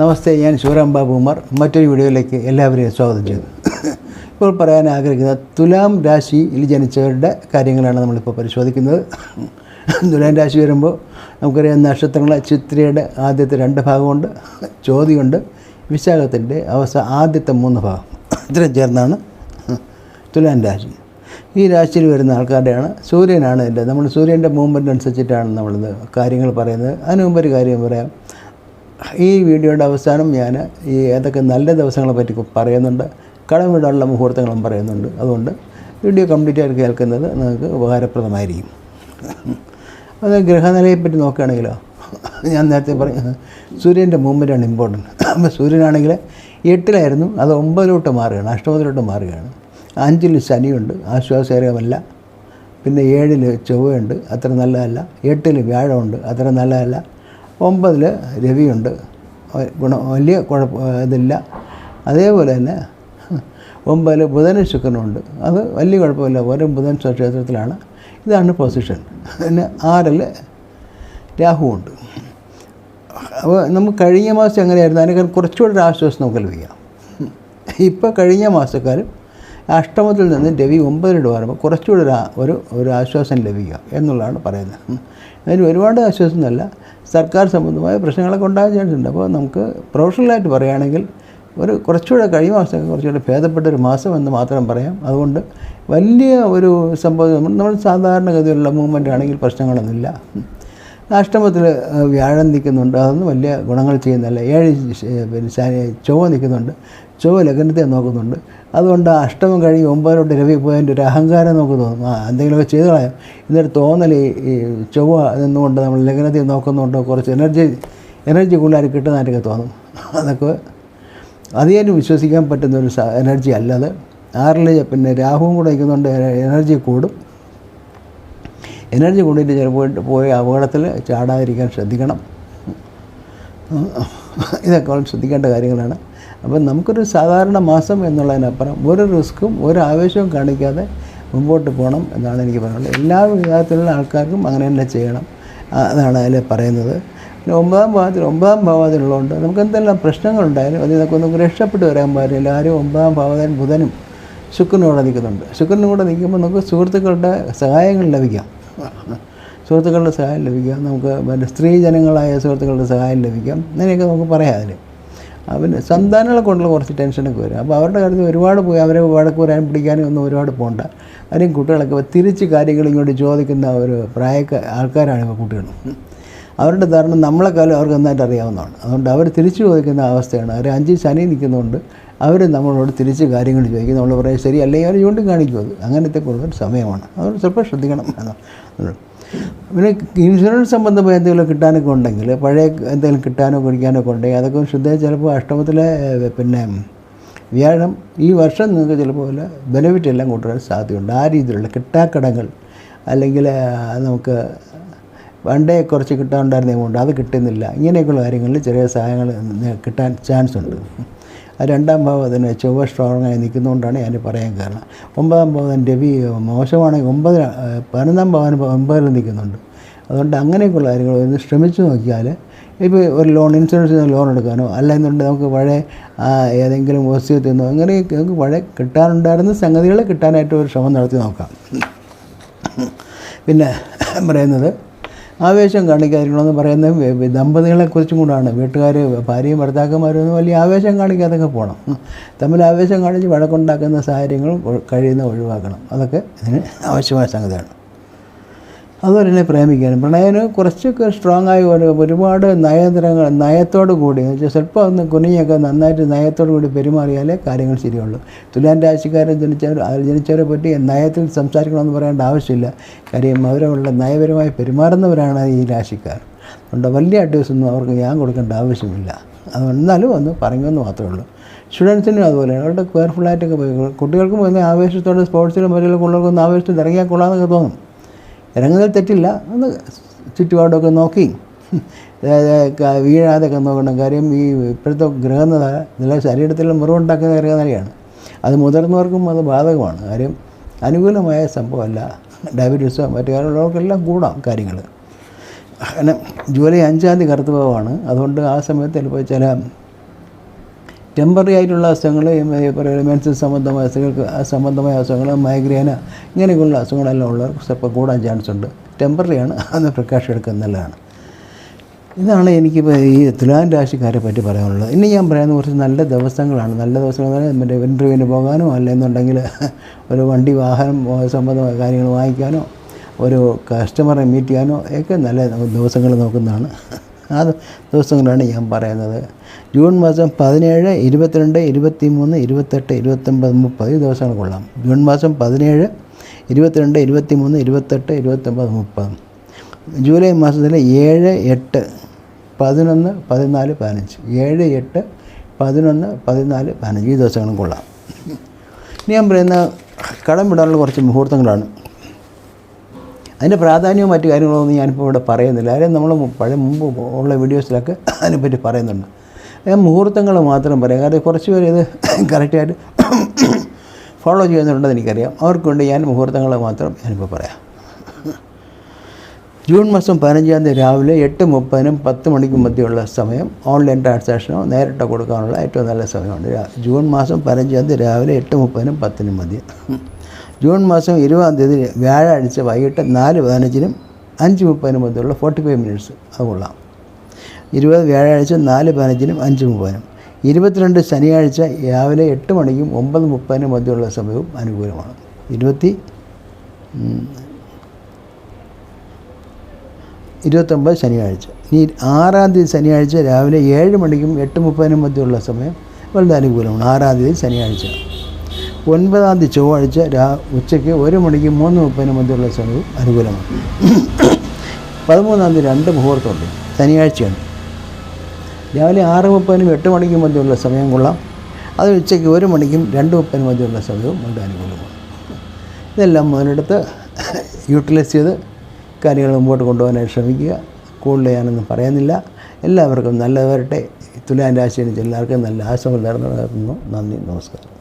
നമസ്തേ ഞാൻ ശിവറാം ബാബു ഉമർ. മറ്റൊരു വീഡിയോയിലേക്ക് എല്ലാവരെയും സ്വാഗതം ചെയ്യുന്നു. ഇപ്പോൾ പറയാൻ ആഗ്രഹിക്കുന്ന തുലാം രാശിയിൽ ജനിച്ചവരുടെ കാര്യങ്ങളാണ് നമ്മളിപ്പോൾ പരിശോധിക്കുന്നത്. തുലാം രാശി വരുമ്പോൾ നമുക്കറിയാം നക്ഷത്രങ്ങളെ ചിത്രയുടെ ആദ്യത്തെ രണ്ട് ഭാഗമുണ്ട് ചോദ്യമുണ്ട് വിശാഖത്തിന്റെ അവസ്ഥ ആദ്യത്തെ മൂന്ന് ഭാഗം. ഇത്രയും ചേർന്നാണ് തുലാം രാശി. ഈ രാശിയിൽ വരുന്ന ആൾക്കാരുടെയാണ് സൂര്യനാണ് ഇതിന്റെ നമ്മൾ സൂര്യന്റെ മൂവ്മെന്റ് അനുസരിച്ചിട്ടാണ് നമ്മളിത് കാര്യങ്ങൾ പറയുന്നത്. അതിന് മുമ്പ് ഒരു കാര്യം പറയാം. ഈ വീഡിയോയുടെ അവസാനം ഞാൻ ഈ ഏതൊക്കെ നല്ല ദിവസങ്ങളെ പറ്റി പറയുന്നുണ്ട്. കടമിടാനുള്ള മുഹൂർത്തങ്ങളും പറയുന്നുണ്ട്. അതുകൊണ്ട് വീഡിയോ കംപ്ലീറ്റ് ആയിട്ട് കേൾക്കുന്നത് നിങ്ങൾക്ക് ഉപകാരപ്രദമായിരിക്കും. അത് ഗ്രഹനിലയെ പറ്റി നോക്കുകയാണെങ്കിലോ? ഞാൻ നേരത്തെ പറഞ്ഞ സൂര്യന്റെ മൂവ്മെന്റാണ് ഇമ്പോർട്ടന്റ് അപ്പോൾ സൂര്യനാണെങ്കിൽ എട്ടിലായിരുന്നു. അത് ഒമ്പതിലോട്ട് മാറുകയാണ്. അഷ്ടമത്തിലോട്ട് മാറുകയാണ്. അഞ്ചിൽ ശനിയുണ്ട്. ആശ്വാസകരമല്ല. പിന്നെ ഏഴിൽ ചൊവ്വയുണ്ട്. അത്ര നല്ലതല്ല. എട്ടിൽ വ്യാഴമുണ്ട്. അത്ര നല്ലതല്ല. ഒമ്പതിൽ രവിയുണ്ട്. ഗുണ വലിയ കുഴപ്പ ഇതില്ല. അതേപോലെ തന്നെ ഒമ്പതിൽ ബുധനും ശുക്രനുണ്ട്. അത് വലിയ കുഴപ്പമില്ല. ഓരോ ബുധൻ സ്വക്ഷേത്രത്തിലാണ് ഇതാണ് പൊസിഷൻ. പിന്നെ ആറിൽ രാഹുവുണ്ട്. അപ്പോൾ നമുക്ക് കഴിഞ്ഞ മാസം എങ്ങനെയായിരുന്നു? അതിനേക്കാൾ കുറച്ചുകൂടി ഒരു ആശ്വാസം നമുക്ക് ലഭിക്കാം. ഇപ്പോൾ കഴിഞ്ഞ മാസക്കാലം അഷ്ടമത്തിൽ നിന്ന് രവി ഒമ്പതിലോട്ട് വരുമ്പോൾ കുറച്ചുകൂടി ഒരു ഒരു ഒരു ആശ്വാസം ലഭിക്കുക എന്നുള്ളതാണ് പറയുന്നത്. അതിന് ഒരുപാട് ആശ്വാസം എന്നല്ല സർക്കാർ സംബന്ധമായ പ്രശ്നങ്ങളൊക്കെ ഉണ്ടാകാൻ ചാൻസ് ഉണ്ട്. അപ്പോൾ നമുക്ക് പ്രൊഫഷണലായിട്ട് പറയുകയാണെങ്കിൽ ഒരു കുറച്ചുകൂടെ കഴിഞ്ഞ മാസമൊക്കെ കുറച്ചുകൂടെ ഭേദപ്പെട്ട ഒരു മാസം എന്ന് മാത്രം പറയാം. അതുകൊണ്ട് വലിയ ഒരു സംഭവം നമ്മൾ സാധാരണഗതിയിലുള്ള മൂവ്മെന്റ് ആണെങ്കിൽ പ്രശ്നങ്ങളൊന്നുമില്ല. അഷ്ടമത്തിൽ വ്യാഴം നിൽക്കുന്നുണ്ട്. അതൊന്നും വലിയ ഗുണങ്ങൾ ചെയ്യുന്നില്ല ഏഴ് പിന്നെ ചൊവ്വ നിൽക്കുന്നുണ്ട്. ചൊവ്വ ലഗ്നത്തെ നോക്കുന്നുണ്ട്. അതുകൊണ്ട് അഷ്ടമം കഴിഞ്ഞ് ഒമ്പതിലോട്ട് രവി പോയതിന്റെ ഒരു അഹങ്കാരം നമുക്ക് തോന്നും. ആ എന്തെങ്കിലുമൊക്കെ ചെയ്ത് കളയാം. എന്നൊരു തോന്നൽ ഈ ചൊവ്വ നിന്നുകൊണ്ട് നമ്മൾ ലഗ്നത്തിൽ നോക്കുന്നുണ്ട്. കുറച്ച് എനർജി എനർജി കൂടുതൽ കിട്ടുന്നതായിട്ടൊക്കെ തോന്നും. അതൊക്കെ അധികം വിശ്വസിക്കാൻ പറ്റുന്ന ഒരു എനർജി അല്ലത് ആറിൽ പിന്നെ രാഹുവും കൂടെ നിൽക്കുന്നുണ്ട്. എനർജി കൂടും. എനർജി കൊണ്ടിട്ട് ചിലപ്പോൾ പോയി അപകടത്തിൽ ചാടാതിരിക്കാൻ ശ്രദ്ധിക്കണം. ഇതൊക്കെ ശ്രദ്ധിക്കേണ്ട കാര്യങ്ങളാണ്. അപ്പം നമുക്കൊരു സാധാരണ മാസം എന്നുള്ളതിനപ്പുറം ഒരു റിസ്ക്കും ഒരു ആവേശവും കാണിക്കാതെ മുമ്പോട്ട് പോകണം എന്നാണ് എനിക്ക് പറയാനുള്ളത്. എല്ലാ വിഭാഗത്തിലുള്ള ആൾക്കാർക്കും അങ്ങനെ തന്നെ ചെയ്യണം. അതാണ് അതിൽ പറയുന്നത്. പിന്നെ ഒമ്പതാം ഭാവത്തിൽ ഒമ്പതാം ഭാവത്തിലുള്ളതുകൊണ്ട് നമുക്ക് എന്തെല്ലാം പ്രശ്നങ്ങളുണ്ടായാലും അതിൽ നിന്നൊക്കെ നമുക്ക് രക്ഷപ്പെട്ട് വരാൻ പാടില്ല. ആരും ഒമ്പതാം ഭാവത്തിൽ ബുധനും ശുക്രനും കൂടെ നിൽക്കുന്നുണ്ട്. ശുക്രനും കൂടെ നിൽക്കുമ്പോൾ നമുക്ക് സുഹൃത്തുക്കളുടെ സഹായങ്ങൾ ലഭിക്കാം. സുഹൃത്തുക്കളുടെ സഹായം ലഭിക്കാം. നമുക്ക് പിന്നെ സ്ത്രീജനങ്ങളായ സുഹൃത്തുക്കളുടെ സഹായം ലഭിക്കാം. അങ്ങനെയൊക്കെ നമുക്ക് പറയാം അതിൽ പിന്നെ സന്താനങ്ങളെ കൊണ്ടുള്ള കുറച്ച് ടെൻഷനൊക്കെ വരും. അപ്പോൾ അവരുടെ കാര്യത്തിൽ ഒരുപാട് പോയി അവരെ വഴക്ക് വരാൻ പിടിക്കാനും ഒന്നും ഒരുപാട് പോകണ്ട കാര്യം കുട്ടികളൊക്കെ തിരിച്ച് കാര്യങ്ങൾ ഇങ്ങോട്ട് ചോദിക്കുന്ന ഒരു പ്രായക്ക ആൾക്കാരാണ് ഇപ്പോൾ കുട്ടികൾ അവരുടെ ധാരണ നമ്മളെക്കാളും അവർക്ക് നന്നായിട്ട് അറിയാവുന്നതാണ്. അതുകൊണ്ട് അവർ തിരിച്ചു ചോദിക്കുന്ന അവസ്ഥയാണ്. അവർ അഞ്ച് ശനി നിൽക്കുന്നതുകൊണ്ട് അവർ നമ്മളോട് തിരിച്ച് കാര്യങ്ങൾ ചോദിക്കും. നമ്മൾ പറയും ശരി അല്ലെങ്കിൽ അവർ ചൂണ്ടും കാണിക്കും അത്. അങ്ങനത്തെ കൂടുതൽ സമയമാണ്. അതുകൊണ്ട് ചിലപ്പോൾ ശ്രദ്ധിക്കണം എന്നാണ്. പിന്നെ ഇൻഷുറൻസ് സംബന്ധമായ എന്തെങ്കിലും കിട്ടാനൊക്കെ ഉണ്ടെങ്കിൽ പഴയ എന്തെങ്കിലും കിട്ടാനോ കുടിക്കാനൊക്കെ ഉണ്ടെങ്കിൽ അതൊക്കെ ശ്രദ്ധ ചിലപ്പോൾ അഷ്ടമത്തിലെ പിന്നെ വ്യാഴം ഈ വർഷം നിങ്ങൾക്ക് ചിലപ്പോൾ പോലെ ബെനിഫിറ്റ് എല്ലാം കൊണ്ടുവരാൻ സാധ്യതയുണ്ട്. ആ രീതിയിലുള്ള കിട്ടാക്കടങ്ങൾ അല്ലെങ്കിൽ നമുക്ക് പണ്ടേ കുറച്ച് കിട്ടാനുണ്ടായിരുന്ന എമൗണ്ട് അത് കിട്ടുന്നില്ല. ഇങ്ങനെയൊക്കെയുള്ള കാര്യങ്ങളിൽ ചെറിയ സഹായങ്ങൾ കിട്ടാൻ ചാൻസ് ഉണ്ട്. ആ രണ്ടാം ഭാവം അതിന് ചൊവ്വ സ്ട്രോങ് ആയി നിൽക്കുന്നതുകൊണ്ടാണ് ഞാൻ പറയാൻ കാരണം. ഒമ്പതാം ഭാവം രവി മോശമാണെങ്കിൽ ഒമ്പത് പതിനൊന്നാം ഭാവം ഒമ്പതിൽ നിൽക്കുന്നുണ്ട്. അതുകൊണ്ട് അങ്ങനെയൊക്കെയുള്ള കാര്യങ്ങൾ ഒന്ന് ശ്രമിച്ചു നോക്കിയാൽ ഇപ്പോൾ ഒരു ലോൺ ഇൻഷുറൻസ് ലോൺ എടുക്കാനോ അല്ലെന്നുണ്ടെങ്കിൽ നമുക്ക് പഴയ ഏതെങ്കിലും വസ്തുത്തിൽ നിന്നോ അങ്ങനെയൊക്കെ നമുക്ക് പഴയ കിട്ടാനുണ്ടായിരുന്ന സംഗതികൾ കിട്ടാനായിട്ട് ഒരു ശ്രമം നടത്തി നോക്കാം. പിന്നെ പറയുന്നത് ആവേശം കാണിക്കാതിരിക്കണമെന്ന് കുറിച്ചും ദമ്പതികളെക്കുറിച്ചും കൂടാണ്. വീട്ടുകാർ ഭാര്യയും ഭർത്താക്കന്മാരും ഒന്നും വലിയ ആവേശം കാണിക്കാതൊക്കെ പോകണം തമ്മിൽ ആവേശം കാണിച്ച് വഴക്കുണ്ടാക്കുന്ന സാഹചര്യങ്ങൾ കഴിയുന്ന ഒഴിവാക്കണം. അതൊക്കെ ഇതിന് ആവശ്യമായ സംഗതിയാണ്. അതുപോലെ തന്നെ പ്രേമിക്കാനും. പ്രണയന് കുറച്ചൊക്കെ സ്ട്രോങ് ആയി ഒരു ഒരുപാട് നയതരങ്ങൾ നയത്തോടു കൂടി. എന്ന് സ്വല്പം ഒന്ന് കുനിയൊക്കെ നന്നായിട്ട് നയത്തോടു കൂടി പെരുമാറിയാലേ കാര്യങ്ങൾ ശരിയുള്ളൂ. തുലാൻ രാശിക്കാരൻ ജനിച്ചവർ ജനിച്ചവരെ പറ്റി നയത്തിൽ സംസാരിക്കണമെന്ന് പറയേണ്ട ആവശ്യമില്ല. കാര്യം അവരുള്ള നയപരമായി പെരുമാറുന്നവരാണ് ഈ രാശിക്കാർ. അതുകൊണ്ട് വലിയ അഡ്വൈസ് ഒന്നും അവർക്ക് ഞാൻ കൊടുക്കേണ്ട ആവശ്യമില്ല. അത് എന്നാലും ഒന്ന് പറഞ്ഞെന്ന് മാത്രമേ ഉള്ളൂ. സ്റ്റുഡൻസിനും അതുപോലെ അവരുടെ കെയർഫുള്ളായിട്ടൊക്കെ പോയി. കുട്ടികൾക്കും പോയി ആവേശത്തോടെ സ്പോർട്സിലും മറ്റുള്ള ഉള്ളവർക്കൊന്ന് ആവേശത്തിൽ ഇറങ്ങിയാൽ കൊള്ളാമെന്നൊക്കെ തോന്നും. ഇറങ്ങുന്നതിൽ തെറ്റില്ല. ഒന്ന് ചുറ്റുപാടൊക്കെ നോക്കി. വീഴാതൊക്കെ നോക്കണം കാര്യം ഈ ഇപ്പോഴത്തെ ഗ്രഹനില നില ശരീരത്തിൽ മുറിവുണ്ടാക്കുന്ന ഗ്രഹനിലയാണ് അത് മുതിർന്നവർക്കും അത് ബാധകമാണ്. കാര്യം അനുകൂലമായ സംഭവമല്ല. ഡയബറ്റീസോ മറ്റു കാര്യമുള്ളവർക്കെല്ലാം കൂടാം കാര്യങ്ങൾ. അങ്ങനെ ജൂലൈ അഞ്ചാം തീയതി കറുത്തഭാവമാണ് അതുകൊണ്ട് ആ സമയത്ത് ചിലപ്പോൾ ചില ടെമ്പററി ആയിട്ടുള്ള അസുഖങ്ങൾ മെൻസസ് സംബന്ധമായ അസുഖങ്ങൾക്ക് സംബന്ധമായ അസുഖങ്ങൾ മൈഗ്രേന ഇങ്ങനെയൊക്കെയുള്ള അസുഖങ്ങളെല്ലാം ഉള്ളവർക്ക് ചിലപ്പോൾ കൂടാൻ ചാൻസ് ഉണ്ട്. ടെമ്പററിയാണ് അന്ന് പ്രിക്കോഷൻ എടുക്കുന്നത് നല്ലതാണ് ഇതാണ് എനിക്കിപ്പോൾ ഈ തുലാൻ രാശിക്കാരെ പറ്റി പറയാനുള്ളത്. ഇനി ഞാൻ പറയുന്ന കുറച്ച് നല്ല ദിവസങ്ങളാണ്. നല്ല ദിവസങ്ങൾ മറ്റേ ഇന്റർവ്യൂവിന് പോകാനോ അല്ലെന്നുണ്ടെങ്കിൽ ഒരു വണ്ടി വാഹനം സംബന്ധമായ കാര്യങ്ങൾ വാങ്ങിക്കാനോ ഒരു കസ്റ്റമറെ മീറ്റ് ചെയ്യാനോ ഒക്കെ നല്ല ദിവസങ്ങൾ നോക്കുന്നതാണ്. ആ ദിവസങ്ങളാണ് ഞാൻ പറയുന്നത്. ജൂൺ മാസം പതിനേഴ് ഇരുപത്തിരണ്ട് ഇരുപത്തി മൂന്ന് ഇരുപത്തെട്ട് ഇരുപത്തൊമ്പത് മുപ്പത് ഈ ദിവസങ്ങൾ കൊള്ളാം. ജൂൺ മാസം പതിനേഴ് ഇരുപത്തിരണ്ട് ഇരുപത്തി മൂന്ന് ഇരുപത്തെട്ട് ഇരുപത്തൊമ്പത് മുപ്പത്. ജൂലൈ മാസത്തിൽ ഏഴ് എട്ട് പതിനൊന്ന് പതിനാല് പതിനഞ്ച്. ഏഴ് എട്ട് പതിനൊന്ന് പതിനാല് പതിനഞ്ച്. ഈ ദിവസങ്ങളും കൊള്ളാം. ഇനി ഞാൻ പറയുന്ന കടം വിടാനുള്ള കുറച്ച് മുഹൂർത്തങ്ങളാണ്. അതിന്റെ പ്രാധാന്യവും മറ്റു കാര്യങ്ങളൊന്നും ഞാനിപ്പോൾ ഇവിടെ പറയുന്നില്ല. കാര്യം നമ്മൾ പഴയ മുമ്പ് ഉള്ള വീഡിയോസിലൊക്കെ അതിനെപ്പറ്റി പറയുന്നുണ്ട്. ഞാൻ മുഹൂർത്തങ്ങൾ മാത്രം പറയാം. കാരണം കുറച്ച് പേര് ഇത് കറക്റ്റായിട്ട് ഫോളോ ചെയ്യുന്നുണ്ടെന്ന് എനിക്കറിയാം. അവർക്ക് വേണ്ടി ഞാൻ മുഹൂർത്തങ്ങൾ മാത്രം ഞാനിപ്പോൾ പറയാം. ജൂൺ മാസം പതിനഞ്ചാം തീയതി രാവിലെ എട്ട് മുപ്പതിനും പത്ത് മണിക്കും മധ്യമുള്ള സമയം ഓൺലൈൻ ട്രാൻസാക്ഷനോ നേരിട്ട് കൊടുക്കാനുള്ള ഏറ്റവും നല്ല സമയമാണ് ജൂൺ മാസം പതിനഞ്ചാം തീയതി രാവിലെ എട്ട് മുപ്പതിനും പത്തിനും മധ്യം. ജൂൺ മാസം ഇരുപതാം തീയതി വ്യാഴാഴ്ച വൈകിട്ട് നാല് പതിനഞ്ചിനും അഞ്ച് മുപ്പതിനും മധ്യമുള്ള ഫോർട്ടി ഫൈവ് മിനിറ്റ്സ് അത് കൊള്ളാം. ഇരുപത് വ്യാഴാഴ്ച നാല് പതിനഞ്ചിനും അഞ്ച് മുപ്പതിനും. ഇരുപത്തിരണ്ട് ശനിയാഴ്ച രാവിലെ എട്ട് മണിക്കും ഒമ്പത് മുപ്പതിനും മധ്യമുള്ള സമയവും അനുകൂലമാണ്. ഇരുപത്തി ഇരുപത്തൊമ്പത് ശനിയാഴ്ച. ഇനി ആറാം തീയതി ശനിയാഴ്ച രാവിലെ ഏഴ് മണിക്കും എട്ട് മുപ്പതിനും മധ്യമുള്ള സമയം വളരെ അനുകൂലമാണ് ആറാം തീയതി ശനിയാഴ്ച. ഒൻപതാം തീയതി ചൊവ്വാഴ്ച രാ ഉച്ചയ്ക്ക് ഒരു മണിക്ക് മൂന്ന് മുപ്പതിന് മധ്യമുള്ള സമയവും അനുകൂലമാണ്. പതിമൂന്നാം തീയതി രണ്ട് മുഹൂർത്തമുണ്ട്. ശനിയാഴ്ചയാണ്. രാവിലെ ആറ് മുപ്പതിനും എട്ട് മണിക്കും മധ്യമുള്ള സമയം കൊള്ളാം. അത് ഉച്ചയ്ക്ക് ഒരു മണിക്കും രണ്ട് മുപ്പതിനും മധ്യമുള്ള സമയവും വളരെ അനുകൂലമാണ്. ഇതെല്ലാം മുതലെടുത്ത് യൂട്ടിലൈസ് ചെയ്ത് കാര്യങ്ങൾ മുമ്പോട്ട് കൊണ്ടുപോകാനായിട്ട് ശ്രമിക്കുക. കൂടുതൽ ഞാനൊന്നും പറയുന്നില്ല. എല്ലാവർക്കും നല്ലത് വരട്ടെ. തുലാൻ രാശിയിൽ എല്ലാവർക്കും നല്ല ആശംസകൾ നേർന്നു നന്ദി. നമസ്കാരം.